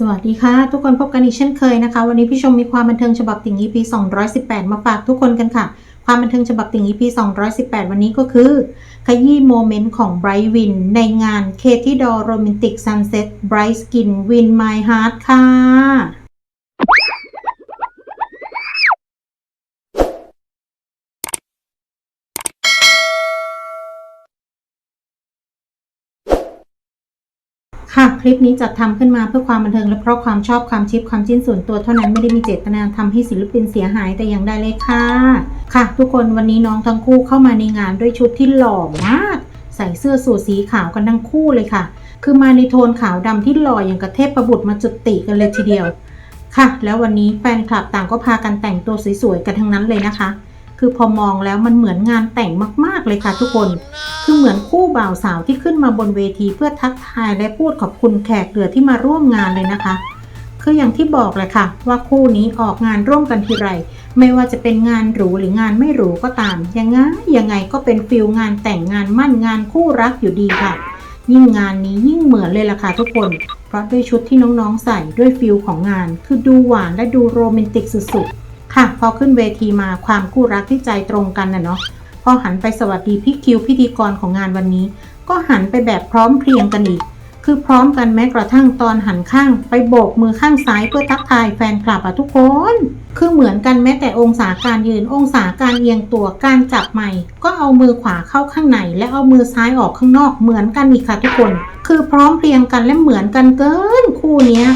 สวัสดีค่ะ ทุกคนพบกันอีกเช่นเคยนะคะ วันนี้พี่ชมมีความบันเทิงฉบับติ่ง EP 218 มาฝากทุกคนกันค่ะ ความบันเทิงฉบับติ่ง EP 218 วันนี้ก็คือ ขยี้โมเมนต์ของไบรท์วินในงาน k a t i e d o r Romantic Sunset Bright Skin Win My Heart ค่ะ ค่ะ คลิปนี้จัดทำขึ้นมาเพื่อความบันเทิงและเพราะความชอบความชิปความจิ้นส่วนตัวเท่านั้นไม่ได้มีเจตนาทำให้ศิลปินเสียหายแต่อย่างใดเลยค่ะ ค่ะ ทุกคนวันนี้น้องทั้งคู่เข้ามาในงานด้วยชุดที่หล่อมาก ใส่เสื้อสูทสีขาวกันทั้งคู่เลยค่ะ คือมาในโทนขาวดำที่หล่ออย่างกระเทพประบุตรมาจุติกันเลยทีเดียว ค่ะ แล้ววันนี้แฟนคลับต่างก็พากันแต่งตัวสวยๆกันทั้งนั้นเลยนะคะ คือพอมองแล้วมันเหมือนงานแต่งมาก ๆ เลยค่ะทุกคน คือเหมือนคู่บ่าวสาวที่ขึ้นมาบนเวทีเพื่อทักทายและพูดขอบคุณแขกเหลือที่มาร่วมงานเลยนะคะ คืออย่างที่บอกเลยค่ะ ว่าคู่นี้ออกงานร่วมกันทีไร ไม่ว่าจะเป็นงานหรูหรืองานไม่หรูก็ตาม ยังไงยังไงก็เป็นฟิลงานแต่งงานมั่นงานคู่รักอยู่ดีค่ะ ยิ่งงานนี้ยิ่งเหมือนเลยล่ะค่ะทุกคน เพราะด้วยชุดที่น้องๆใส่ด้วยฟิลของงาน คือดูหวานและดูโรแมนติกสุดๆ ค่ะ พอขึ้นเวทีมาความคู่รักที่ใจตรงกันนะเนาะพอหันไปสวัสดีพี่คิวพิธีกรของงานวันนี้ ก็หันไปแบบพร้อมเพรียงกันอีก คือพร้อมกันแม้กระทั่งตอนหันข้าง ไปโบกมือข้างซ้ายเพื่อทักทายแฟนคลับอะทุกคน คือเหมือนกันแม้แต่องศาการยืน องศาการเอียงตัวการจับไม้ก็เอามือขวาเข้าข้างในและเอามือซ้ายออกข้างนอกเหมือนกันอีกค่ะทุกคน คือพร้อมเพรียงกันและเหมือนกันเกินคู่เนี้ย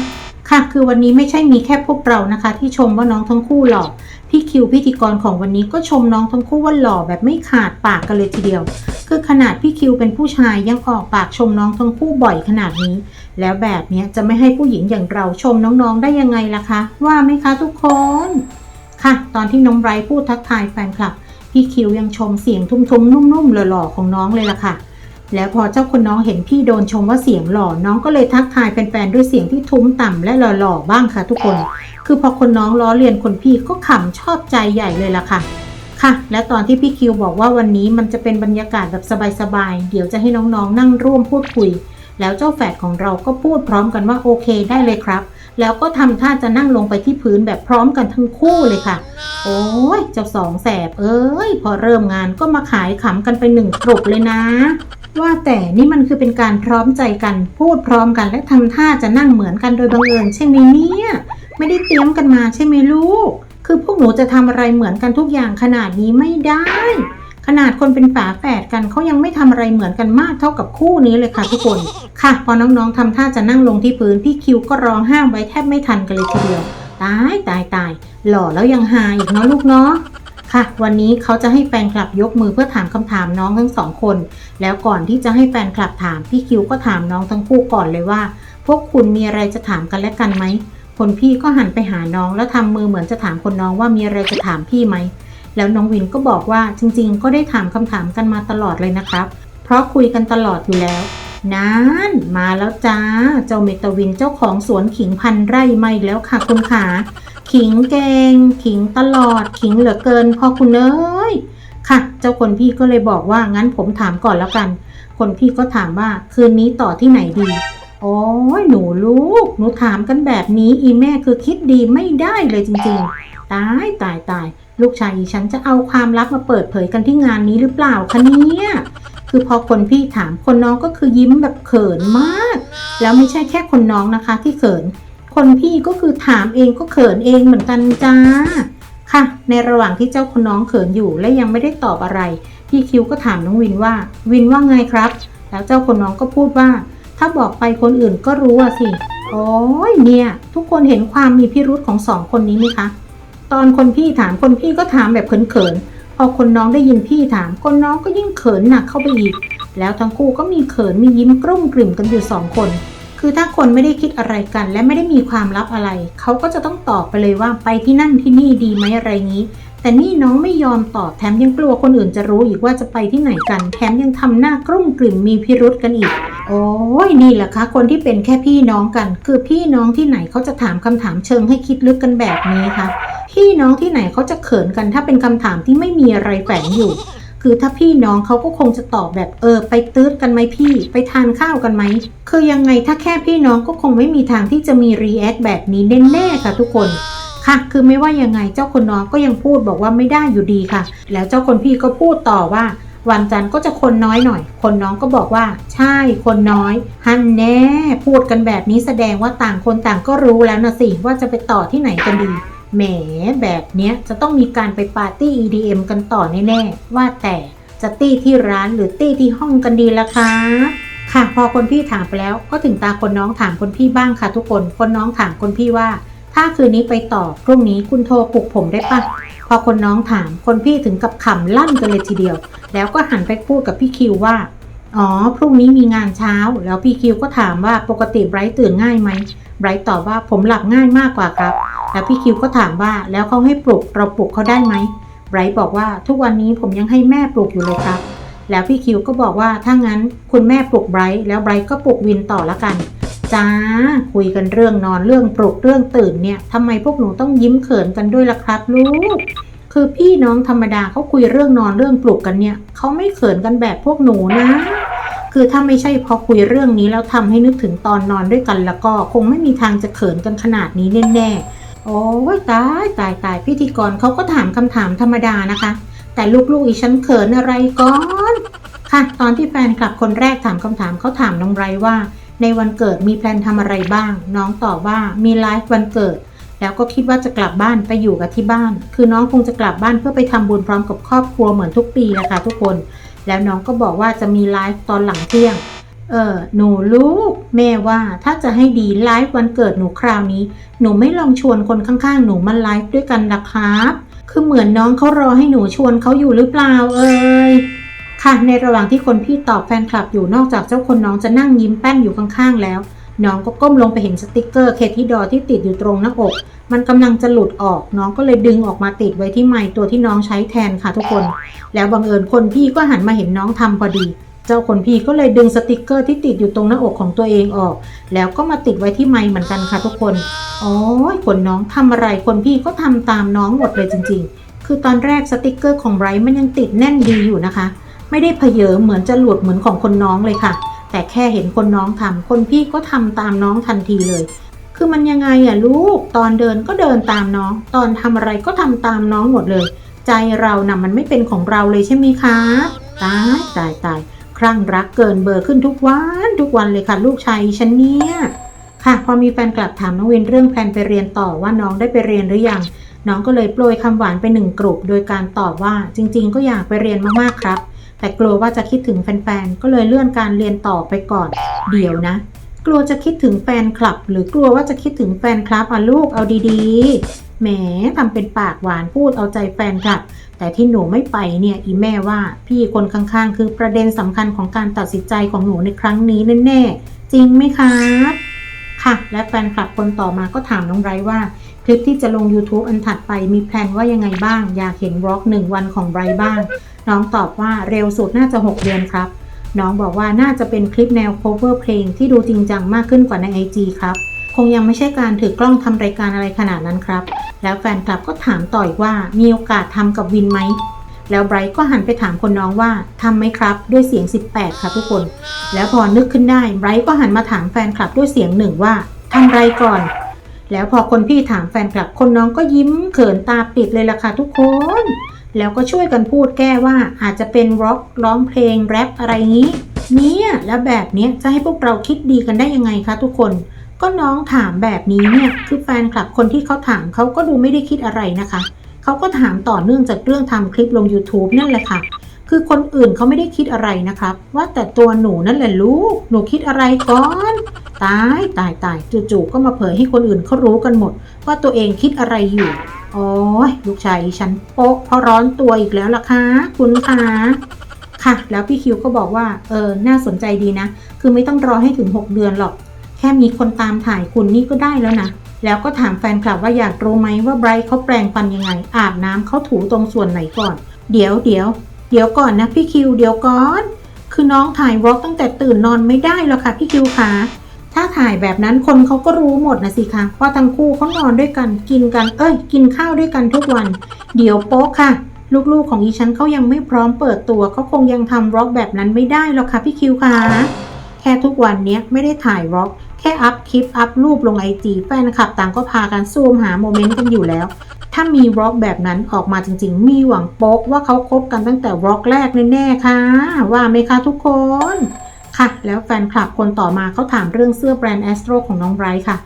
ค่ะ คือวันนี้ไม่ใช่มีแค่พวกเรานะคะ ที่ชมว่าน้องทั้งคู่หล่อ พี่คิวพิธีกรของวันนี้ก็ชมน้องทั้งคู่ว่าหล่อแบบไม่ขาดปากกันเลยทีเดียว คือขนาดพี่คิวเป็นผู้ชายยังออกปากชมน้องทั้งคู่บ่อยขนาดนี้ แล้วแบบนี้จะไม่ให้ผู้หญิงอย่างเราชมน้องๆได้ยังไงล่ะคะ ว่าไหมคะทุกคน ค่ะ ตอนที่น้องไบรท์พูดทักทายแฟนคลับ พี่คิวยังชมเสียงทุ้มๆนุ่มๆหล่อๆของน้องเลยล่ะค่ะ แล้วพอเจ้าคนน้องเห็นพี่โดนชมว่าเสียงหล่อ น้องก็เลยทักทายแฟนๆด้วยเสียงที่ทุ้มต่ำและหล่อๆบ้างค่ะทุกคน คือพอคนน้องล้อเลียนคนพี่ก็ขำชอบใจใหญ่เลยล่ะค่ะ ค่ะ และตอนที่พี่คิวบอกว่าวันนี้มันจะเป็นบรรยากาศแบบสบายๆ เดี๋ยวจะให้น้องๆ นั่งร่วมพูดคุย แล้วเจ้าแฝดของเราก็พูดพร้อมกันว่าโอเคได้เลยครับ แล้วก็ทำท่าจะนั่งลงไปที่พื้นแบบพร้อมกันทั้งคู่เลยค่ะ โอ้ยเจ้าสองแสบเอ้ยพอเริ่มงานก็มาขายขำกันไปหนึ่งกรุบเลยนะ ว่าแต่นี่มันคือเป็นการพร้อมใจกันพูดพร้อมกันและทำท่าจะนั่งเหมือนกันโดยบังเอิญใช่ไหมเนี่ย ไม่ได้เตรียมกันมาใช่ไหมลูก คือพวกหนูจะทำอะไรเหมือนกันทุกอย่างขนาดนี้ไม่ได้ ขนาดคนเป็นฝาแฝดกันเขายังไม่ทำอะไรเหมือนกันมากเท่ากับคู่นี้เลยค่ะทุกคน ค่ะ พอน้องๆทำท่าจะนั่งลงที่พื้นพี่คิวก็ร้องห้ามไว้แทบไม่ทันกันเลยทีเดียว ตายตายตายหล่อแล้วยังหาอีกเนาะลูกเนาะ ค่ะ วันนี้เขาจะให้แฟนคลับยกมือเพื่อถามคำถามน้องทั้งสองคน แล้วก่อนที่จะให้แฟนคลับถาม พี่คิวก็ถามน้องทั้งคู่ก่อนเลยว่า พวกคุณมีอะไรจะถามกันและกันไหมคนพี่ก็หันไปหาน้องแล้วทำมือเหมือนจะถามคนน้องว่ามีอะไรจะถามพี่ไหม แล้วน้องวินก็บอกว่าจริง ๆ ก็ได้ถามคำถามกันมาตลอดเลยนะครับ เพราะคุยกันตลอดอยู่แล้วนั้นมาแล้วจ้า เจ้าเมตาวินเจ้าของสวนขิงพันไร่ไม่แล้วค่ะคุณขา ขิงแกงขิงตลอดขิงเหลือเกินพ่อคุณเอ้ยค่ะ เจ้าคนพี่ก็เลยบอกว่างั้นผมถามก่อนแล้วกัน คนพี่ก็ถามว่าคืนนี้ต่อที่ไหนดีโอ้ยหนูลูก หนูถามกันแบบนี้อีแม่คือคิดดีไม่ได้เลยจริงๆ ตายตายตายลูกชายอีฉันจะเอาความลับมาเปิดเผยกันที่งานนี้หรือเปล่าคะเนี่ยคือพอคนพี่ถามคนน้องก็คือยิ้มแบบเขินมาก แล้วไม่ใช่แค่คนน้องนะคะที่เขิน คนพี่ก็คือถามเองก็เขินเองเหมือนกันจ้า ค่ะ ในระหว่างที่เจ้าคนน้องเขินอยู่และยังไม่ได้ตอบอะไร พี่คิวก็ถามน้องวินว่า วินว่าไงครับ แล้วเจ้าคนน้องก็พูดว่า ถ้าบอกไปคนอื่นก็รู้อะสิโอ้ยเนี่ย ทุกคนเห็นความมีพิรุษของสองคนนี้ไหมคะ ตอนคนพี่ถามคนพี่ก็ถามแบบเขินๆพอคนน้องได้ยินพี่ถาม คนน้องก็ยิ่งเขินหนักเข้าไปอีก แล้วทั้งคู่ก็มีเขินมียิ้มกรุ่มกริ่มกันอยู่สองคน คือถ้าคนไม่ได้คิดอะไรกัน และไม่ได้มีความลับอะไร เขาก็จะต้องตอบไปเลยว่าไปที่นั่นที่นี่ดีไหมอะไรงี้ แต่นี่น้องไม่ยอมตอบแถมยังกลัวคนอื่นจะรู้อีกว่าจะไปที่ไหนกัน แถมยังทำหน้ากรุ่มกริ่มมีพิรุษกันอีก โอ้ยนี่แหละคะ คนที่เป็นแค่พี่น้องกัน คือพี่น้องที่ไหนเขาจะถามคำถามเชิงให้คิดลึกกันแบบนี้คะพี่น้องที่ไหนเขาจะเขินกันถ้าเป็นคำถามที่ไม่มีอะไรแฝงอยู่ คือถ้าพี่น้องเขาก็คงจะตอบแบบเออ ไปตืดกันไหมพี่ ไปทานข้าวกันไหม คือยังไงถ้าแค่พี่น้องก็คงไม่มีทางที่จะมีรีแอคแบบนี้แน่ๆค่ะทุกคนค่ะ คือไม่ว่ายังไงเจ้าคนน้องก็ยังพูดบอกว่าไม่ได้อยู่ดีค่ะ แล้วเจ้าคนพี่ก็พูดต่อว่า วันจันทร์ก็จะคนน้อยหน่อย คนน้องก็บอกว่า ใช่คนน้อย ฮันแน่ พูดกันแบบนี้แสดงว่าต่างคนต่างก็รู้แล้วนะสิว่าจะไปต่อที่ไหนกันดี แหมแบบเนี้ยจะต้องมีการไปปาร์ตี้ EDM กันต่อแน่ๆ ว่าแต่จะตี้ที่ร้านหรือตี้ที่ห้องกันดีล่ะคะค่ะพอคนพี่ถามไปแล้วก็ถึงตาคนน้องถามคนพี่บ้างค่ะทุกคน คนน้องถามคนพี่ว่า ถ้าคืนนี้ไปต่อพรุ่งนี้คุณโทรปลุกผมได้ปะพอคนน้องถามคนพี่ถึงกับขำลั่นกันเลยทีเดียว แล้วก็หันไปพูดกับพี่คิวว่า อ๋อ พรุ่งนี้มีงานเช้า แล้วพี่คิวก็ถามว่าปกติไบรท์ตื่นง่ายไหมไบรท์ตอบว่าผมหลับง่ายมากกว่าครับ แล้วพี่คิวก็ถามว่าแล้วเขาให้ปลุกเราปลุกเขาได้ไหมไบรท์บอกว่าทุกวันนี้ผมยังให้แม่ปลุกอยู่เลยครับ แล้วพี่คิวก็บอกว่าถ้างั้นคุณแม่ปลุกไบรท์แล้วไบรท์ก็ปลุกวินต่อละกันจ้าคุยกันเรื่องนอนเรื่องปลุกเรื่องตื่นเนี่ยทำไมพวกหนูต้องยิ้มเขินกันด้วยล่ะครับลูก คือพี่น้องธรรมดาเขาคุยเรื่องนอนเรื่องปลุกกันเนี่ยเขาไม่เขินกันแบบพวกหนูนะ คือถ้าไม่ใช่พอคุยเรื่องนี้แล้วทำให้นึกถึงตอนนอนด้วยกันแล้วก็คงไม่มีทางจะเขินกันขนาดนี้แน่ๆโอ้ยตายตายตายพิธีกรเขาก็ถามคำถามธรรมดานะคะ แต่ลูกๆอีฉันเขินอะไรก่อนค่ะตอนที่แฟนคลับคนแรกถามคำถามเขาถามน้องไรว่า ในวันเกิดมีแพลนทำอะไรบ้าง น้องตอบว่ามีไลฟ์วันเกิด แล้วก็คิดว่าจะกลับบ้านไปอยู่กับที่บ้าน คือน้องคงจะกลับบ้านเพื่อไปทำบุญพร้อมกับครอบครัวเหมือนทุกปีแหละค่ะทุกคน แล้วน้องก็บอกว่าจะมีไลฟ์ตอนหลังเที่ยง เออหนูลูกแม่ว่าถ้าจะให้ดีไลฟ์วันเกิดหนูคราวนี้ หนูไม่ลองชวนคนข้างๆ หนูมาไลฟ์ด้วยกันละครับคือเหมือนน้องเขารอให้หนูชวนเขาอยู่หรือเปล่าเอ่ยค่ะในระหว่างที่คนพี่ตอบแฟนคลับอยู่นอกจากเจ้าคนน้องจะนั่งยิ้มแป้นอยู่ข้างๆแล้ว น้องก็ก้มลงไปเห็นสติกเกอร์เคที่ดอที่ติดอยู่ตรงหน้าอก มันกำลังจะหลุดออก น้องก็เลยดึงออกมาติดไว้ที่ไม้ตัวที่น้องใช้แทนค่ะทุกคน แล้วบังเอิญคนพี่ก็หันมาเห็นน้องทำพอดี เจ้าคนพี่ก็เลยดึงสติกเกอร์ที่ติดอยู่ตรงหน้าอกของตัวเองออก แล้วก็มาติดไว้ที่ไม้เหมือนกันค่ะทุกคน โอ้ยคนน้องทำอะไรคนพี่ก็ทำตามน้องหมดเลยจริง ๆ คือตอนแรกสติกเกอร์ของไบรท์มันยังติดแน่นดีอยู่นะคะ ไม่ได้เพเยอเหมือนจะหลุดเหมือนของคนน้องเลยค่ะ แต่แค่เห็นคนน้องทำคนพี่ก็ทำตามน้องทันทีเลย คือมันยังไงอะลูก ตอนเดินก็เดินตามน้อง ตอนทำอะไรก็ทำตามน้องหมดเลย ใจเรานะ่ะมันไม่เป็นของเราเลยใช่ไหมคะ ตายตายตายคลั่งรักเกินเบอร์ขึ้นทุกวันทุกวันเลยค่ะ ลูกชายฉันเนี่ย ค่ะพอมีแฟนกลับถามน้องวินเรื่องแพลนไปเรียนต่อว่าน้องได้ไปเรียนหรือยัง น้องก็เลยโปรยคำหวานไปหนึ่งกลุ่มโดยการตอบว่าจริง ๆ ก็อยากไปเรียนมากๆครับ แต่กลัวว่าจะคิดถึงแฟนๆ ก็เลยเลื่อนการเรียนต่อไปก่อน เดี๋ยวนะ กลัวจะคิดถึงแฟนคลับ หรือกลัวว่าจะคิดถึงแฟนคลับอะลูกเอาดีๆ แหมทำเป็นปากหวานพูดเอาใจแฟนคลับ แต่ที่หนูไม่ไปเนี่ยอีแม่ว่า พี่คนข้างๆ คือประเด็นสำคัญของการตัดสินใจของหนูในครั้งนี้แน่ๆ จริงไหมครับค่ะ และแฟนคลับคนต่อมาก็ถามน้องไบรท์ว่า คลิปที่จะลง YouTube อันถัดไปมีแพลนว่ายังไงบ้าง อยากเห็นบล็อกหนึ่งวันของไบรท์บ้าง น้องตอบว่าเร็วสุดน่าจะ 6 เดือนครับ น้องบอกว่าน่าจะเป็นคลิปแนว cover เพลงที่ดูจริงจังมากขึ้นกว่าใน IG ครับ คงยังไม่ใช่การถือกล้องทำรายการอะไรขนาดนั้นครับ แล้วแฟนคลับก็ถามต่ออีกว่ามีโอกาสทำกับวินไหมแล้วไบรท์ก็หันไปถามคนน้องว่าทำไหมครับด้วยเสียง 18ครับทุกคน แล้วพอนึกขึ้นได้ไบรท์ก็หันมาถามแฟนคลับด้วยเสียงหนึ่งว่าทำไรก่อน แล้วพอคนพี่ถามแฟนคลับคนน้องก็ยิ้มเขินตาปิดเลยล่ะค่ะทุกคน แล้วก็ช่วยกันพูดแก้ว่าอาจจะเป็นร็อกร้องเพลงแรปอะไรงี้ เนี่ยแล้วแบบเนี้ยจะให้พวกเราคิดดีกันได้ยังไงคะทุกคน ก็น้องถามแบบนี้เนี่ยคือแฟนคลับคนที่เขาถามเขาก็ดูไม่ได้คิดอะไรนะคะเขาก็ถามต่อเนื่องจากเรื่องทำคลิปลง YouTube นั่นแหละค่ะ คือคนอื่นเขาไม่ได้คิดอะไรนะครับ ว่าแต่ตัวหนูนั่นแหละลูก หนูคิดอะไรก่อนตายตายตายจู่ๆก็มาเผยให้คนอื่นเขารู้กันหมด ว่าตัวเองคิดอะไรอยู่ โอ้ยลูกชายฉันโป๊ะเพราะร้อนตัวอีกแล้วล่ะคะ คุณคะค่ะ แล้วพี่คิวก็บอกว่า เออ น่าสนใจดีนะ คือไม่ต้องรอให้ถึง 6 เดือนหรอก แค่มีคนตามถ่ายคุณนี่ก็ได้แล้วนะ แล้วก็ถามแฟนคลับว่าอยากรู้ไหมว่าไบรท์เขาแปลงฟันยังไง อาบน้ำเขาถูตรงส่วนไหนก่อน เดี๋ยวเดี๋ยว เดี๋ยวก่อนนะพี่คิว เดี๋ยวก่อน คือน้องถ่ายวอล์กตั้งแต่ตื่นนอนไม่ได้หรอกค่ะพี่คิวคะ ถ้าถ่ายแบบนั้นคนเขาก็รู้หมดนะสิคะว่าทั้งคู่เขานอนด้วยกันกินกันเอ้ย กินข้าวด้วยกันทุกวัน เดี๋ยวโป๊ะค่ะ ลูกๆของอีฉันเขายังไม่พร้อมเปิดตัวเขาคงยังทำร็อกแบบนั้นไม่ได้หรอกค่ะพี่คิวค่ะแค่ทุกวันนี้ไม่ได้ถ่ายร็อกแค่อัพคลิปอัพรูปลงไอจีแฟนคลับต่างก็พากันซูมหาโมเมนต์กันอยู่แล้ว ถ้ามีร็อกแบบนั้นออกมาจริง ๆ มีหวังโป๊กว่าเขาคบกันตั้งแต่ร็อกแรกแน่ๆค่ะว่าไหมคะทุกคน ค่ะ แล้วแฟนคลับคนต่อมาเขาถามเรื่องเสื้อแบรนด์แอสโตรของน้องไบรท์ค่ะ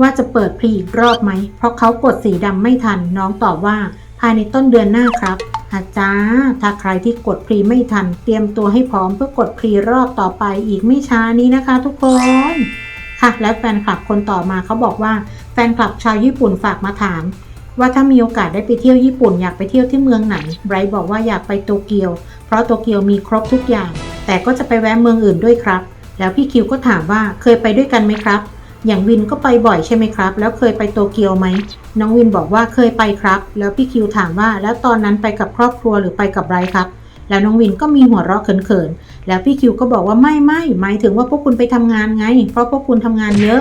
ว่าจะเปิดพรีอีกรอบไหม เพราะเขากดสีดำไม่ทัน น้องตอบว่า ภายในต้นเดือนหน้าครับอาจารย์ถ้าใครที่กดพรีไม่ทัน เตรียมตัวให้พร้อมเพื่อกดพรีรอบต่อไปอีกไม่ช้านี้นะคะทุกคนค่ะ และแฟนคลับคนต่อมาเขาบอกว่า แฟนคลับชาวญี่ปุ่นฝากมาถาม ว่าถ้ามีโอกาสได้ไปเที่ยวญี่ปุ่นอยากไปเที่ยวที่เมืองไหนไบรท์บอกว่าอยากไปโตเกียว ราะโตเกียวมีครบทุกอย่าง แต่ก็จะไปแวะเมืองอื่นด้วยครับ แล้วพี่คิวก็ถามว่าเคยไปด้วยกันไหมครับ อย่างวินก็ไปบ่อยใช่ไหมครับ แล้วเคยไปโตเกียวไหมน้องวินบอกว่าเคยไปครับ แล้วพี่คิวถามว่าแล้วตอนนั้นไปกับครอบครัวหรือไปกับไรครับ แล้วน้องวินก็มีหัวเราะเขินๆแล้วพี่คิวก็บอกว่าไม่ไม่หมายถึงว่าพวกคุณไปทำงานไง เพราะพวกคุณทำงานเยอะ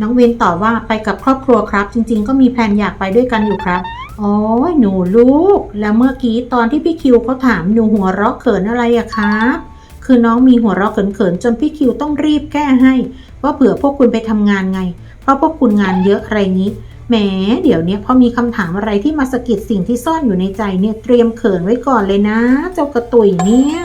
น้องวินตอบว่าไปกับครอบครัวครับ จริงๆ ก็มีแผนอยากไปด้วยกันอยู่ครับโอ้ยหนูลูก แล้วเมื่อกี้ตอนที่พี่คิวเขาถามหนูหัวเราะเขินอะไรอะครับ คือน้องมีหัวเราะเขินๆจนพี่คิวต้องรีบแก้ให้ ว่าเผื่อพวกคุณไปทำงานไง เพราะพวกคุณงานเยอะอะไรนี้แหมเดี๋ยวนี้พอมีคำถามอะไรที่มาสะกิดสิ่งที่ซ่อนอยู่ในใจเนี่ยเตรียมเขินไว้ก่อนเลยนะ เจ้ากระตุยเนี่ย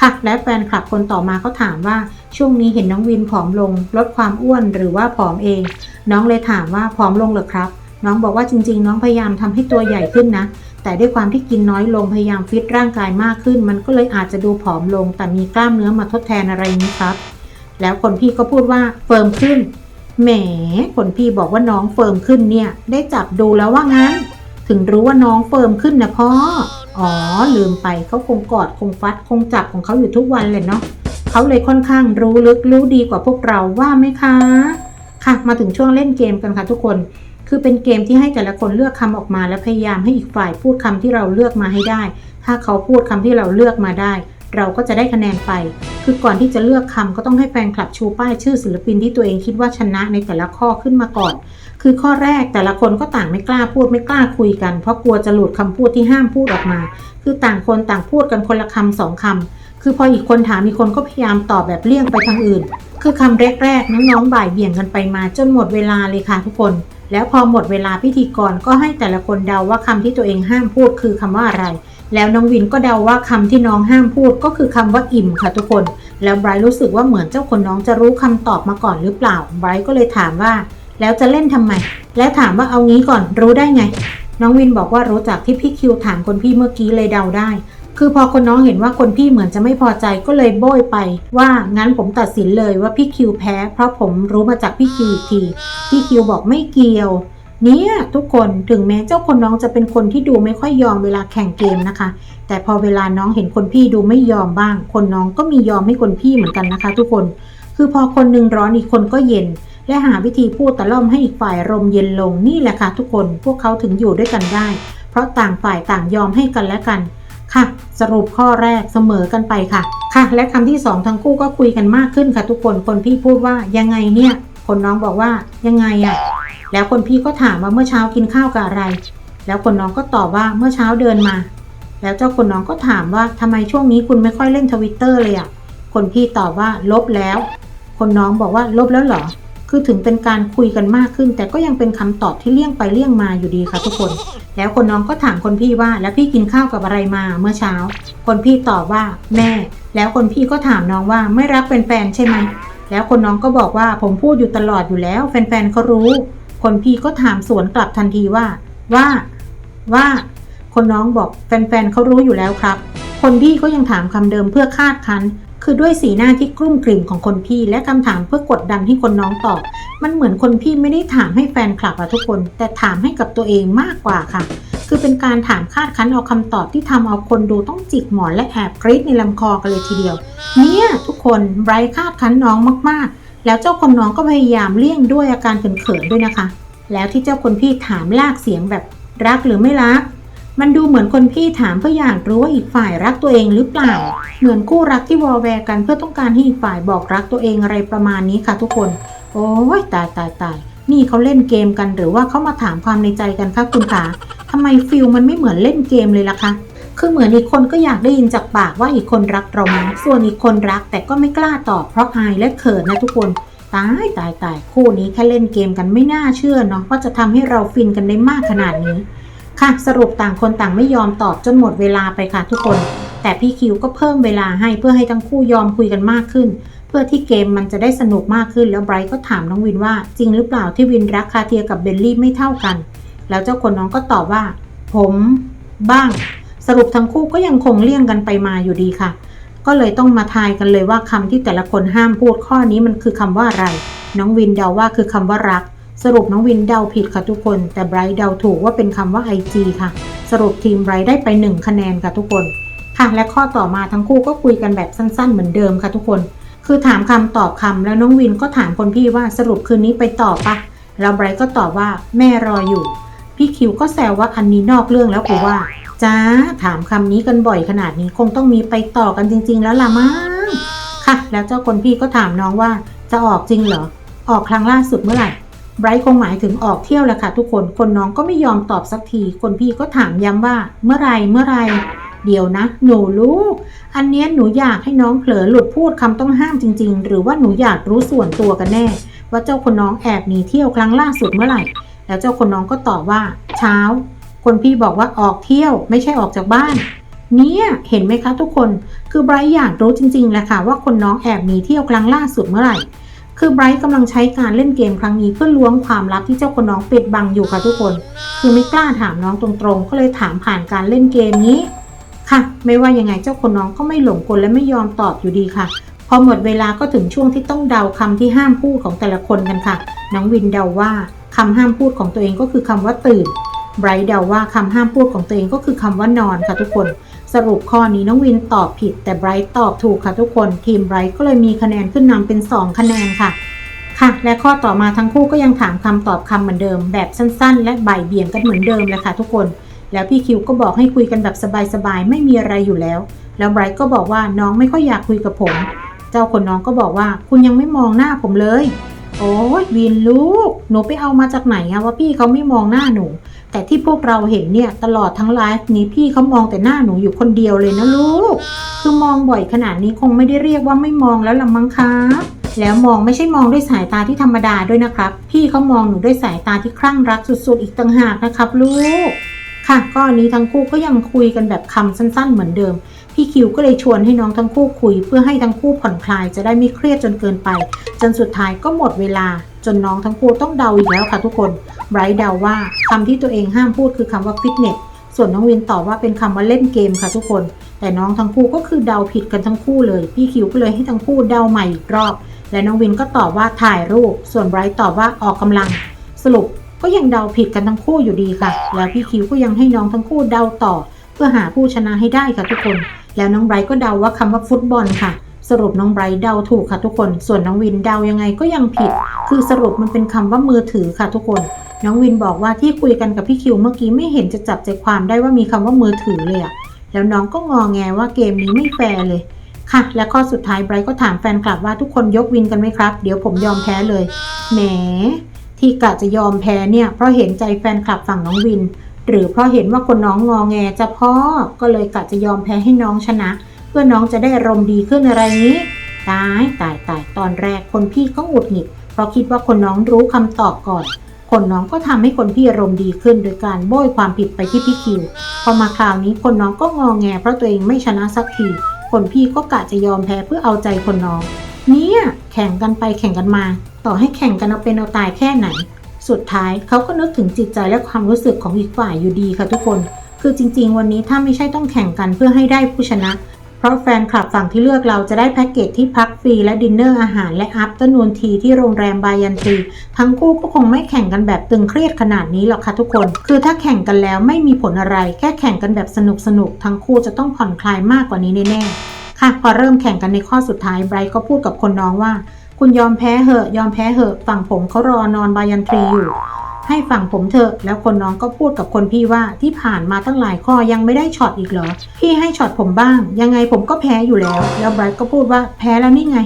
ค่ะ และแฟนคลับคนต่อมาเขาถามว่า ช่วงนี้เห็นน้องวินผอมลง ลดความอ้วนหรือว่าผอมเอง น้องเลยถามว่าผอมลงเหรอครับ น้องบอกว่าจริง ๆ น้องพยายามทำให้ตัวใหญ่ขึ้นนะ แต่ด้วยความที่กินน้อยลงพยายามฟิตร่างกายมากขึ้น มันก็เลยอาจจะดูผอมลง แต่มีกล้ามเนื้อมาทดแทนอะไรนี้ครับ แล้วคนพี่ก็พูดว่าเฟิร์มขึ้นแหมคนพี่บอกว่าน้องเฟิร์มขึ้นเนี่ย ได้จับดูแล้วว่างั้น ถึงรู้ว่าน้องเฟิร์มขึ้นนะพ่ออ๋อลืมไปเขาคงกอดคงฟัดคงจับของเขาอยู่ทุกวันเลยเนาะ เขาเลยค่อนข้างรู้ลึกรู้ดีกว่าพวกเราว่าไหมคะ ค่ะมาถึงช่วงเล่นเกมกันค่ะทุกคน คือเป็นเกมที่ให้แต่ละคนเลือกคำออกมาและพยายามให้อีกฝ่ายพูดคำที่เราเลือกมาให้ได้ ถ้าเขาพูดคำที่เราเลือกมาได้ เราก็จะได้คะแนนไป คือก่อนที่จะเลือกคำก็ต้องให้แฟนคลับชูป้ายชื่อศิลปินที่ตัวเองคิดว่าชนะในแต่ละข้อขึ้นมาก่อน คือข้อแรกแต่ละคนก็ต่างไม่กล้าพูดไม่กล้าคุยกัน เพราะกลัวจะหลุดคำพูดที่ห้ามพูดออกมา คือต่างคนต่างพูดกันคนละคำสองคำ คือพออีกคนถามอีกคนก็พยายามตอบแบบเลี่ยงไปทางอื่น คือคำแรกๆน้องๆบ่ายเบี่ยงกันไปมาจนหมดเวลาเลยค่ะทุกคน แล้วพอหมดเวลาพิธีกรก็ให้แต่ละคนเดาว่าคำที่ตัวเองห้ามพูดคือคำว่าอะไร แล้วน้องวินก็เดาว่าคำที่น้องห้ามพูดก็คือคำว่าอิ่มค่ะทุกคน แล้วไบรท์รู้สึกว่าเหมือนเจ้าคนน้องจะรู้คำตอบมาก่อนหรือเปล่าไบรท์ก็เลยถามว่า แล้วจะเล่นทำไม และถามว่าเอางี้ก่อนรู้ได้ไงน้องวินบอกว่ารู้จากที่พี่คิวถามคนพี่เมื่อกี้เลยเดาได้ คือพอคนน้องเห็นว่าคนพี่เหมือนจะไม่พอใจก็เลยโบยไป ว่างั้นผมตัดสินเลยว่าพี่คิวแพ้ เพราะผมรู้มาจากพี่คิวอีกที พี่คิวบอกไม่เกี่ยว เนี่ยทุกคนถึงแม้เจ้าคนน้องจะเป็นคนที่ดูไม่ค่อยยอมเวลาแข่งเกมนะคะ แต่พอเวลาน้องเห็นคนพี่ดูไม่ยอมบ้าง คนน้องก็มียอมให้คนพี่เหมือนกันนะคะ ทุกคน คือพอคนนึงร้อนอีกคนก็เย็น และหาวิธีพูดตะล่อมให้อีกฝ่ายรมเย็นลงนี่แหละค่ะทุกคน พวกเขาถึงอยู่ด้วยกันได้ เพราะต่างฝ่ายต่างยอมให้กันและกัน ค่ะ สรุปข้อแรกเสมอกันไปค่ะ ค่ะ และคำที่สองทั้งคู่ก็คุยกันมากขึ้นค่ะ ทุกคนคนพี่พูดว่ายังไงเนี่ย คนน้องบอกว่ายังไงอะแล้วคนพี่ก็ถามว่าเมื่อเช้ากินข้าวกับอะไร แล้วคนน้องก็ตอบว่าเมื่อเช้าเดินมา แล้วเจ้าคนน้องก็ถามว่าทำไมช่วงนี้คุณไม่ค่อยเล่นทวิตเตอร์เลยอะคนพี่ตอบว่าลบแล้ว คนน้องบอกว่าลบแล้วเหรอ คือถึงเป็นการคุยกันมากขึ้น แต่ก็ยังเป็นคำตอบที่เลี่ยงไปเลี่ยงมาอยู่ดีค่ะทุกคน แล้วคนน้องก็ถามคนพี่ว่า แล้วพี่กินข้าวกับอะไรมาเมื่อเช้า คนพี่ตอบว่าแม่ แล้วคนพี่ก็ถามน้องว่าไม่รักเป็นแฟนใช่ไหม แล้วคนน้องก็บอกว่าผมพูดอยู่ตลอดอยู่แล้วแฟนๆเขารู้ คนพี่ก็ถามสวนกลับทันทีว่า ว่า ว่า คนน้องบอกแฟนๆเขารู้อยู่แล้วครับ คนพี่ก็ยังถามคำเดิมเพื่อคาดคัน คือด้วยสีหน้าที่กลุ้มกลิ่มของคนพี่และคำถามเพื่อกดดันให้คนน้องตอบ มันเหมือนคนพี่ไม่ได้ถามให้แฟนคลับอะทุกคน แต่ถามให้กับตัวเองมากกว่าค่ะ คือเป็นการถามคาดคั้นเอาคำตอบที่ทำเอาคนดูต้องจิกหมอนและแอบกรี๊ดในลำคอกันเลยทีเดียว เนี่ยทุกคนไบรท์คาดคั้นน้องมากๆ แล้วเจ้าคนน้องก็พยายามเลี่ยงด้วยอาการเขินๆด้วยนะคะ แล้วที่เจ้าคนพี่ถามลากเสียงแบบรักหรือไม่รัก มันดูเหมือนคนพี่ถามเพื่ออยากรู้ว่าอีกฝ่ายรักตัวเองหรือเปล่า เหมือนคู่รักที่วอลแวร์กันเพื่อต้องการให้อีกฝ่ายบอกรักตัวเองอะไรประมาณนี้ค่ะทุกคน โอ้ยตายตายตายนี่เขาเล่นเกมกันหรือว่าเขามาถามความในใจกันคะคุณขาทำไมฟิลมันไม่เหมือนเล่นเกมเลยล่ะคะคือเหมือนอีกคนก็อยากได้ยินจากปากว่าอีกคนรักเราไหมส่วนอีกคนรักแต่ก็ไม่กล้าตอบเพราะอายและเขินนะทุกคนตายตายตายคู่นี้แค่เล่นเกมกันไม่น่าเชื่อเนาะว่าจะทำให้เราฟินกันได้มากขนาดนี้ ค่ะสรุปต่างคนต่างไม่ยอมตอบจนหมดเวลาไปค่ะทุกคน แต่พี่คิวก็เพิ่มเวลาให้เพื่อให้ทั้งคู่ยอมคุยกันมากขึ้น เพื่อที่เกมมันจะได้สนุกมากขึ้นแล้วไบรท์ก็ถามน้องวินว่าจริงหรือเปล่าที่วินรักคาเทียกับเบลลี่ไม่เท่ากัน แล้วเจ้าคนน้องก็ตอบว่า ผม บ้าง สรุปทั้งคู่ก็ยังคงเลี่ยงกันไปมาอยู่ดีค่ะ ก็เลยต้องมาทายกันเลยว่าคำที่แต่ละคนห้ามพูดข้อนี้มันคือคำว่าอะไร น้องวินเดาว่าคือคำว่ารัก สรุปน้องวินเดาผิดค่ะทุกคน แต่ไบรท์เดาถูกว่าเป็นคำว่า IG ค่ะ สรุปทีมไบรท์ได้ไป 1 คะแนนค่ะทุกคน ค่ะ และข้อต่อมาทั้งคู่ก็คุยกันแบบสั้นๆ เหมือนเดิมค่ะทุกคน คือถามคำตอบคำแล้วน้องวินก็ถามคนพี่ว่าสรุปคืนนี้ไปต่อปะแล้วไบรท์ก็ตอบว่าแม่รออยู่ พี่คิวก็แซวว่าอันนี้นอกเรื่องแล้วกูว่าจ้าถามคำนี้กันบ่อยขนาดนี้คงต้องมีไปต่อกันจริง ๆ แล้วล่ะมั้งค่ะ แล้วเจ้าคนพี่ก็ถามน้องว่าจะออกจริงเหรอออกครั้งล่าสุดเมื่อไหร่ ไบรท์คงหมายถึงออกเที่ยวแหละค่ะทุกคน คนน้องก็ไม่ยอมตอบสักที คนพี่ก็ถามย้ำว่า เมื่อไรเมื่อไร เดี๋ยวนะ หนูลูก อันเนี้ยหนูอยากให้น้องเผลอหลุดพูดคำต้องห้ามจริง ๆ หรือว่าหนูอยากรู้ส่วนตัวกันแน่ ว่าเจ้าคนน้องแอบหนีเที่ยวครั้งล่าสุดเมื่อไหร่ แล้วเจ้าคนน้องก็ตอบว่า เช้า คนพี่บอกว่าออกเที่ยว ไม่ใช่ออกจากบ้านเนี่ยเห็นไหมคะทุกคน คือไบรท์อยากรู้จริงๆแหละค่ะว่าคนน้องแอบหนีเที่ยวครั้งล่าสุดเมื่อไหร่ คือไบรท์กำลังใช้การเล่นเกมครั้งนี้เพื่อล้วงความลับที่เจ้าคนน้องปิดบังอยู่ค่ะทุกคน คือไม่กล้าถามน้องตรงๆ ก็เลยถามผ่านการเล่นเกมนี้ ค่ะ ไม่ว่ายังไงเจ้าคนน้องก็ไม่หลงกลและไม่ยอมตอบอยู่ดีค่ะ พอหมดเวลาก็ถึงช่วงที่ต้องเดาคำที่ห้ามพูดของแต่ละคนกันค่ะ น้องวินเดาว่าคำห้ามพูดของตัวเองก็คือคำว่าตื่นไบรท์เดาว่าคำห้ามพูดของตัวเองก็คือคำว่านอนค่ะทุกคน สรุปข้อนี้น้องวินตอบผิด แต่ไบรท์ตอบถูกค่ะทุกคน ทีมไบรท์ก็เลยมีคะแนนขึ้นนำเป็น 2 คะแนนค่ะ ค่ะ และข้อต่อมาทั้งคู่ก็ยังถามคำตอบคำเหมือนเดิม แบบสั้นๆ และบ่ายเบี่ยงกันเหมือนเดิมเลยค่ะ ทุกคน แล้วพี่คิวก็บอกให้คุยกันแบบสบายๆไม่มีอะไรอยู่แล้ว แล้วไบรท์ก็บอกว่าน้องไม่ค่อยอยากคุยกับผม เจ้าคนน้องก็บอกว่าคุณยังไม่มองหน้าผมเลย โอ้ยวินลูกหนูไปเอามาจากไหนอะว่าพี่เขาไม่มองหน้าหนู แต่ที่พวกเราเห็นเนี่ยตลอดทั้งไลฟ์นี้พี่เขามองแต่หน้าหนูอยู่คนเดียวเลยนะลูก คือมองบ่อยขนาดนี้คงไม่ได้เรียกว่าไม่มองแล้วละมั้งครับแล้วมองไม่ใช่มองด้วยสายตาที่ธรรมดาด้วยนะครับ พี่เขามองหนูด้วยสายตาที่คลั่งรักสุดๆ อีกต่างหากนะครับ ลูก ค่ะก็อนนี้ทั้งคู่ก็ยังคุยกันแบบคำสั้นๆ เหมือนเดิม พี่คิวก็เลยชวนให้น้องทั้งคู่คุย เพื่อให้ทั้งคู่ผ่อนคลายจะได้ไม่เครียดจนเกินไป จนสุดท้ายก็หมดเวลา จนน้องทั้งคู่ต้องเดาอีกแล้วค่ะทุกคนไบรท์เดาว่าคำที่ตัวเองห้ามพูดคือคำว่าฟิตเนสส่วนน้องวินตอบว่าเป็นคำว่าเล่นเกมค่ะทุกคน แต่น้องทั้งคู่ก็คือเดาผิดกันทั้งคู่เลย พี่คิวก็เลยให้ทั้งคู่เดาใหม่อีกรอบ และน้องวินก็ตอบว่าถ่ายรูป ส่วนไบรท์ตอบว่าออกกำลัง สรุปก็ยังเดาผิดกันทั้งคู่อยู่ดีค่ะ แล้วพี่คิวก็ยังให้น้องทั้งคู่เดาต่อ เพื่อหาผู้ชนะให้ได้ค่ะทุกคน แล้วน้องไบรท์ก็เดาว่าคำว่าฟุตบอลค่ะ สรุปน้องไบรท์เดาถูกค่ะทุกคน ส่วนน้องวินเดายังไงก็ยังผิด คือสรุปมันเป็นคำว่ามือถือค่ะทุกคน น้องวินบอกว่าที่คุยกันกับพี่คิวเมื่อกี้ไม่เห็นจะจับใจความได้ว่ามีคำว่ามือถือเลยอะแล้วน้องก็งอแงว่าเกมนี้ไม่แฟร์เลย ค่ะ และข้อสุดท้ายไบรท์ก็ถามแฟนคลับว่าทุกคนยกวินกันไหมครับ เดี๋ยวผมยอมแพ้เลย แหม ที่กะจะยอมแพ้เนี่ย เพราะเห็นใจแฟนคลับฝั่งน้องวิน หรือเพราะเห็นว่าคนน้องงอแงจะพ่อก็เลยกะจะยอมแพ้ให้น้องชนะ เพื่อน้องจะได้อารมณ์ดีขึ้นอะไรนี้ ตายตายตายตอนแรกคนพี่ก็หงุดหงิด เพราะคิดว่าคนน้องรู้คำตอบก่อน คนน้องก็ทำให้คนพี่อารมณ์ดีขึ้น โดยการโบยความผิดไปที่พี่คิว พอมาคราวนี้คนน้องก็งอแง เพราะตัวเองไม่ชนะสักที คนพี่ก็กะจะยอมแพ้เพื่อเอาใจคนน้อง เนี่ยแข่งกันไปแข่งกันมา ต่อให้แข่งกันเอาเป็นเอาตายแค่ไหน สุดท้ายเขาก็นึกถึงจิตใจและความรู้สึกของอีกฝ่ายอยู่ดีค่ะทุกคนคือจริงๆ วันนี้ถ้าไม่ใช่ต้องแข่งกันเพื่อให้ได้ผู้ชนะ เพราะแฟนคลับฝั่งที่เลือกเราจะได้แพ็กเกจที่พักฟรีและดินเนอร์อาหารและอัพตอร์นูนทีที่โรงแรมบายันทรีทั้งคู่ก็คงไม่แข่งกันแบบตึงเครียดขนาดนี้หรอกค่ะทุกคน คือถ้าแข่งกันแล้วไม่มีผลอะไร แค่แข่งกันแบบสนุกสนุกทั้งคู่จะต้องผ่อนคลายมากกว่านี้แน่ๆค่ะพอเริ่มแข่งกันในข้อสุดท้ายไบรท์ก็พูดกับคนน้องว่า คุณยอมแพ้เหอะยอมแพ้เหอะฝั่งผมเขารอนอนบายันทรีอยู่ ให้ฝั่งผมเถอะ แล้วคนน้องก็พูดกับคนพี่ว่าที่ผ่านมาตั้งหลายข้อยังไม่ได้ช็อตอีกเหรอ พี่ให้ช็อตผมบ้าง ยังไงผมก็แพ้อยู่แล้ว แล้วไบรท์ก็พูดว่าแพ้แล้วนี่ไง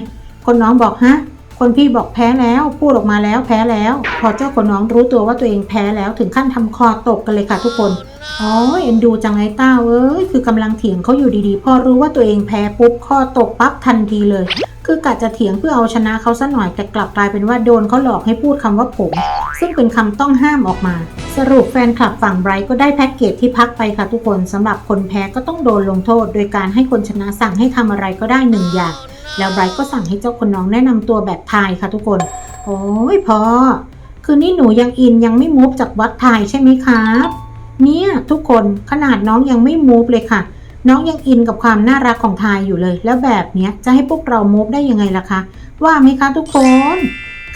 คนน้องบอกฮะ คนพี่บอกแพ้แล้วพูดออกมาแล้วแพ้แล้ว พอเจ้าคนน้องรู้ตัวว่าตัวเองแพ้แล้วถึงขั้นทำคอตกกันเลยค่ะทุกคนอ๋อเอ็นดูจังไงเต้าเอ้ยคือกำลังเถียงเขาอยู่ดีๆ พอรู้ว่าตัวเองแพ้ปุ๊บคอตกปั๊บทันทีเลย คือกะจะเถียงเพื่อเอาชนะเขาซะหน่อยแต่กลับกลายเป็นว่าโดนเขาหลอกให้พูดคำว่าผม ซึ่งเป็นคำต้องห้ามออกมา สรุปแฟนคลับฝั่งไบรท์ก็ได้แพ็กเกจที่พักไปค่ะทุกคนสำหรับคนแพ้ก็ต้องโดนลงโทษ โดยการให้คนชนะสั่งให้ทำอะไรก็ได้หนึ่งอย่าง แล้วไบรท์ก็สั่งให้เจ้าคนน้องแนะนำตัวแบบทายค่ะทุกคน โอ้ยพอคือนี่หนูยังอินยังไม่มูฟจากวัดทายใช่ไหมครับ เนี่ยทุกคนขนาดน้องยังไม่มูฟเลยค่ะ น้องยังอินกับความน่ารักของทายอยู่เลย แล้วแบบเนี้ยจะให้พวกเรามูฟได้ยังไงล่ะคะ ว่าไหมคะทุกคน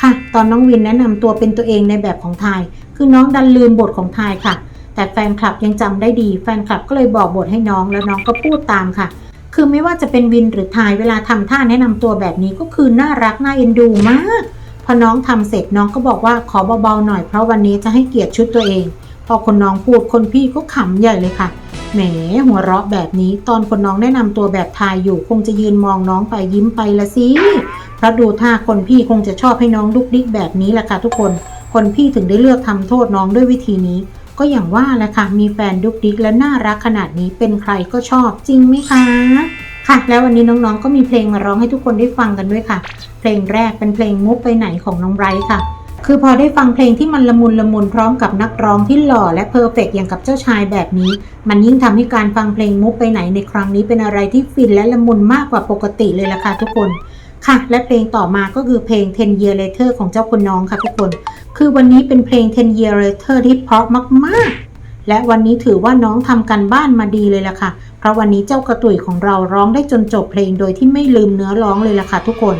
ค่ะ ตอนน้องวินแนะนำตัวเป็นตัวเองในแบบของทายคือน้องดันลืมบทของทายค่ะ แต่แฟนคลับยังจำได้ดี แฟนคลับก็เลยบอกบทให้น้องแล้วน้องก็พูดตามค่ะ คือไม่ว่าจะเป็นวินหรือทายเวลาทำท่าแนะนำตัวแบบนี้ก็คือน่ารักน่าเอ็นดูมาก พอน้องทำเสร็จน้องก็บอกว่าขอเบาๆหน่อยเพราะวันนี้จะให้เกียรติชุดตัวเอง พอคนน้องพูดคนพี่ก็ขำใหญ่เลยค่ะแหมหัวเราะแบบนี้ตอนคนน้องแนะนำตัวแบบทายอยู่ คงจะยืนมองน้องไปยิ้มไปละสิเพราะดูท่าคนพี่คงจะชอบให้น้องดุกดิกแบบนี้แหละค่ะทุกคน คนพี่ถึงได้เลือกทำโทษน้องด้วยวิธีนี้ ก็อย่างว่าแหละค่ะ มีแฟนดุกดิกและน่ารักขนาดนี้เป็นใครก็ชอบจริงไหมคะค่ะ แล้ววันนี้น้องๆก็มีเพลงมาร้องให้ทุกคนได้ฟังกันด้วยค่ะ เพลงแรกเป็นเพลงมุกไปไหนของน้องไบรท์ค่ะ คือพอได้ฟังเพลงที่มันละมุนละมุนพร้อมกับนักร้องที่หล่อและเพอร์เฟกต์อย่างกับเจ้าชายแบบนี้ มันยิ่งทำให้การฟังเพลงมุกไปไหนในครั้งนี้เป็นอะไรที่ฟินและละมุนมากกว่าปกติเลยล่ะค่ะทุกคน ค่ะ และเพลงต่อมาก็คือเพลง10 Year Later ของเจ้าคุณน้องค่ะทุกคน คือวันนี้เป็นเพลง10 Year Later ที่เพราะมาก ๆ และวันนี้ถือว่าน้องทำกันบ้านมาดีเลยล่ะค่ะ เพราะวันนี้เจ้ากระตุยของเราร้องได้จนจบเพลงโดยที่ไม่ลืมเนื้อร้องเลยล่ะค่ะทุกคน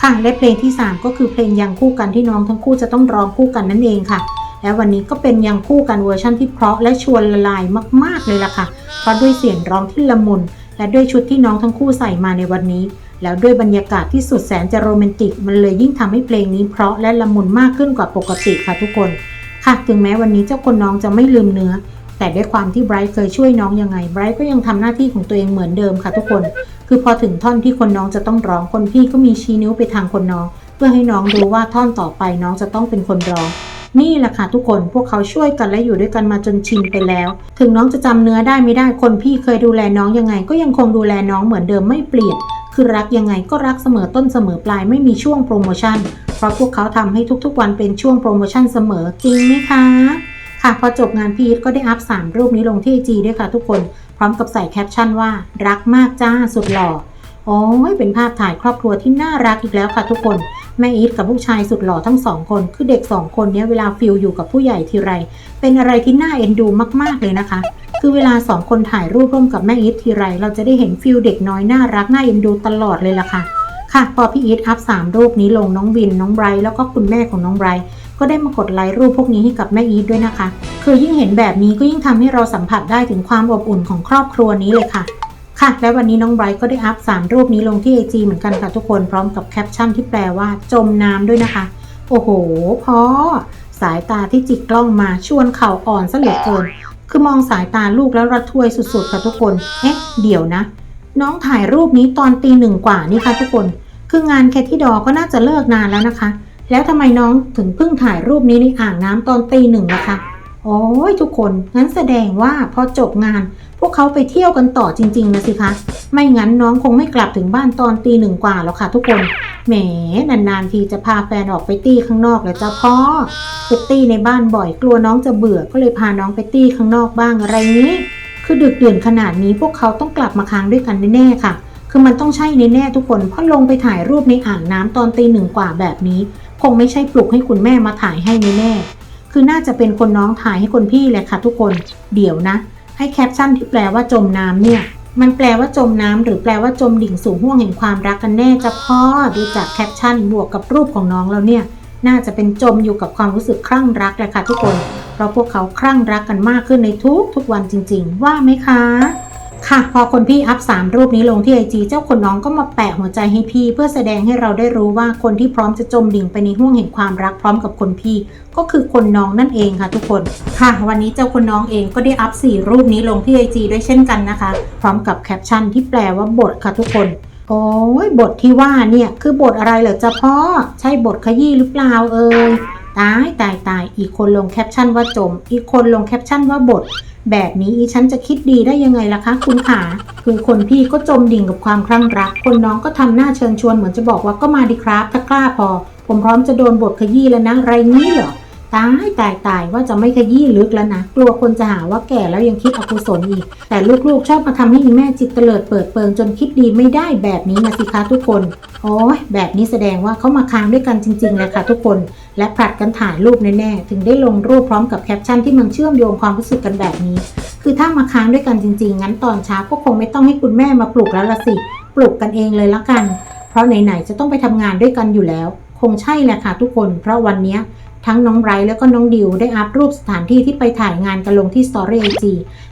ค่ะ และเพลงที่ 3 ก็คือเพลงยังคู่กันที่น้องทั้งคู่จะต้องร้องคู่กันนั่นเองค่ะและวันนี้ก็เป็นยังคู่กันเวอร์ชั่นที่เพราะและชวนละลายมาก ๆ เลยล่ะค่ะ เพราะด้วยเสียงร้องที่ละมุน และด้วยชุดที่น้องทั้งคู่ใส่มาในวันนี้ แล้วด้วยบรรยากาศที่สุดแสนจะโรแมนติก มันเลยยิ่งทำให้เพลงนี้เพราะและละมุนมากขึ้นกว่าปกติค่ะทุกคน ค่ะ ถึงแม้วันนี้เจ้าคนน้องจะไม่ลืมเนื้อ แต่ด้วยความที่ไบรท์เคยช่วยน้องยังไงไบรท์ก็ยังทำหน้าที่ของตัวเองเหมือนเดิมค่ะทุกคน คือพอถึงท่อนที่คนน้องจะต้องร้องคนพี่ก็มีชี้นิ้วไปทางคนน้อง เพื่อให้น้องรู้ว่าท่อนต่อไปน้องจะต้องเป็นคนร้องนี่แหละค่ะทุกคนพวกเขาช่วยกันและอยู่ด้วยกันมาจนชินไปแล้ว ถึงน้องจะจำเนื้อได้ไม่ได้คนพี่เคยดูแลน้องยังไง ก็ยังคงดูแลน้องเหมือนเดิมไม่เปลี่ยน คือรักยังไงก็รักเสมอต้นเสมอปลายไม่มีช่วงโปรโมชั่น เพราะพวกเขาทำให้ทุกๆวันเป็นช่วงโปรโมชั่นเสมอจริงไหมคะค่ะพอจบงานพีทก็ได้อัพ 3 รูปนี้ลงที่ไอจีด้วยค่ะทุกคน พร้อมกับใส่แคปชั่นว่า รักมากจ้าสุดหล่อโอ้ยเป็นภาพถ่ายครอบครัวที่น่ารักอีกแล้วค่ะทุกคน แม่อีทกับลูกชายสุดหล่อทั้งสองคน คือเด็กสองคนเนี้ยเวลาฟิลอยู่กับผู้ใหญ่ทีไร เป็นอะไรที่น่าเอ็นดูมากๆเลยนะคะ คือเวลาสองคนถ่ายรูปร่วมกับแม่อีททีไร เราจะได้เห็นฟิลเด็กน้อยน่ารักน่าเอ็นดูตลอดเลยล่ะค่ะ ค่ะ พอพี่อีทอัพสามรูปนี้ลงน้องวิน น้องไบรท์แล้วก็คุณแม่ของน้องไบรท์ก็ได้มากดไลค์รูปพวกนี้ให้กับแม่อีทด้วยนะคะ คือยิ่งเห็นแบบนี้ก็ยิ่งทำให้เราสัมผัสได้ถึงความอบอุ่นของครอบครัวนี้เลยค่ะ ค่ะ และวันนี้น้องไบรท์ก็ได้อัพ3รูปนี้ลงที่ IG เหมือนกันค่ะทุกคนพร้อมกับแคปชั่นที่แปลว่าจมน้ำด้วยนะคะ โอ้โหพอสายตาที่จิกกล้องมาชวนเข่าอ่อนซะเหลือเกิน คือมองสายตาลูกแล้วระทวยสุดๆค่ะทุกคน เอ๊ะ เดี๋ยวนะ น้องถ่ายรูปนี้ตอนตีหนึ่งกว่านี่ค่ะทุกคน คืองานแคทที่ดอก็น่าจะเลิกนานแล้วนะคะ แล้วทำไมน้องถึงเพิ่งถ่ายรูปนี้ในอ่างน้ำตอนตีหนึ่งนะคะ โอ้ยทุกคน งั้นแสดงว่าพอจบงาน พวกเขาไปเที่ยวกันต่อจริง ๆ นะสิคะ ไม่งั้นน้องคงไม่กลับถึงบ้านตอนตีหนึ่งกว่าหรอกค่ะทุกคน แหม นาน ๆ ทีจะพาแฟนออกไปตี้ข้างนอกเลยจ้าพ่อไปตี้ในบ้านบ่อยกลัวน้องจะเบื่อก็เลยพาน้องไปตี้ข้างนอกบ้างอะไรนี้ คือดึกดื่นขนาดนี้พวกเขาต้องกลับมาค้างด้วยกันแน่ๆค่ะ คือมันต้องใช่แน่ๆทุกคน เพราะลงไปถ่ายรูปในอ่างน้ำตอนตีหนึ่งกว่าแบบนี้ คงไม่ใช่ปลุกให้คุณแม่มาถ่ายให้แน่ๆคือน่าจะเป็นคนน้องถ่ายให้คนพี่แหละค่ะทุกคน เดี๋ยวนะ ให้แคปชั่นที่แปลว่าจมน้ำเนี่ย มันแปลว่าจมน้ำหรือแปลว่าจมดิ่งสู่ห้วงแห่งความรักกันแน่จะพ่อดูจากแคปชั่นบวกกับรูปของน้องแล้วเนี่ย น่าจะเป็นจมอยู่กับความรู้สึกคลั่งรักแหละค่ะทุกคน เพราะพวกเขาคลั่งรักกันมากขึ้นในทุกทุกๆวันจริง ๆ ว่าไหมคะ ค่ะ พอคนพี่อัพสามรูปนี้ลงที่ไอจีเจ้าคนน้องก็มาแปะหัวใจให้พี่ เพื่อแสดงให้เราได้รู้ว่าคนที่พร้อมจะจมดิ่งไปในห้วงแห่งความรักพร้อมกับคนพี่ ก็คือคนน้องนั่นเองค่ะทุกคนค่ะ วันนี้เจ้าคนน้องเองก็ได้อัพสี่รูปนี้ลงที่ไอจีด้วยเช่นกันนะคะ พร้อมกับแคปชั่นที่แปลว่าบทค่ะทุกคนโอ้ยบทที่ว่าเนี่ยคือบทอะไรเหรอจ๊ะพ่อใช่บทขยี้หรือเปล่าเอ่ยตายตายตายอีกคนลงแคปชั่นว่าจม อีกคนลงแคปชั่นว่าบท แบบนี้อีฉันจะคิดดีได้ยังไงล่ะคะ คุณขาคือคนพี่ก็จมดิ่งกับความคลั่งรัก คนน้องก็ทำหน้าเชิญชวนเหมือนจะบอกว่าก็มาดีครับถ้ากล้าพอ ผมพร้อมจะโดนบทขยี้แล้วนะไรงี้เหรอ ตายตายตายว่าจะไม่ขยี้ลึกแล้วนะ กลัวคนจะหาว่าแก่แล้วยังคิดอกุศลอีก แต่ลูกๆ ชอบมาทำให้แม่จิตเตลิดเปิดเปิงจนคิดดีไม่ได้แบบนี้นะสิคะทุกคน โอ้ยแบบนี้แสดงว่าเขามาค้างด้วยกันจริงๆแหละค่ะทุกคน และผลัดกันถ่ายรูปแน่ๆ ถึงได้ลงรูปพร้อมกับแคปชั่นที่มันเชื่อมโยงความรู้สึกกันแบบนี้ คือถ้ามาค้างด้วยกันจริงๆ งั้นตอนเช้าก็คงไม่ต้องให้คุณแม่มาปลุกแล้วละสิ ปลุกกันเองเลยละกัน เพราะไหนๆจะต้องไปทำงานด้วยกันอยู่แล้ว คงใช่แหละค่ะทุกคน เพราะวันนี้ ทั้งน้องไบรท์แล้วก็น้องดิวได้อัพรูปสถานที่ที่ไปถ่ายงานกันลงที่ Story IG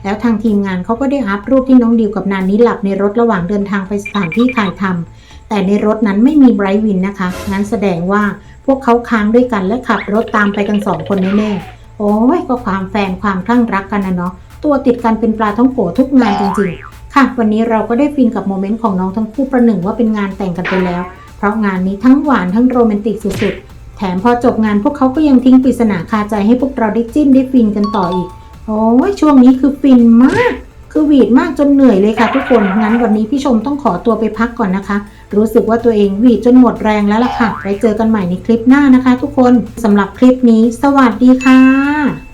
แล้วทางทีมงานเขาก็ได้อัพรูปที่น้องดิวกับนานนี้หลับในรถระหว่างเดินทางไปสถานที่ถ่ายทำแต่ในรถนั้นไม่มีไบรท์วินนะคะงั้นแสดงว่าพวกเขาค้างด้วยกันและขับรถตามไปกันสองคนแน่ๆโอ้ยก็ความแฟนความคลั่งรักกันนะเนาะตัวติดกันเป็นปลาท้องโกทุกงานจริงๆ ค่ะ วันนี้เราก็ได้ฟินกับโมเมนต์ของน้องทั้งคู่ประหนึ่งว่าเป็นงานแต่งกันไปแล้ว เพราะงานนี้ทั้งหวานทั้งโรแมนติกสุดๆ มพอจบงานพวกเขาก็ยังทิ้งปริศนาคาใจให้พวกเราได้จิ้นได้ฟินกันต่ออีก โอ้ยช่วงนี้คือฟินมาก คือหวีดมากจนเหนื่อยเลยค่ะทุกคน งั้นวันนี้พี่ชมต้องขอตัวไปพักก่อนนะคะ รู้สึกว่าตัวเองหวีดจนหมดแรงแล้วล่ะค่ะ ไว้เจอกันใหม่ในคลิปหน้านะคะ ทุกคนสำหรับคลิปนี้ สวัสดีค่ะ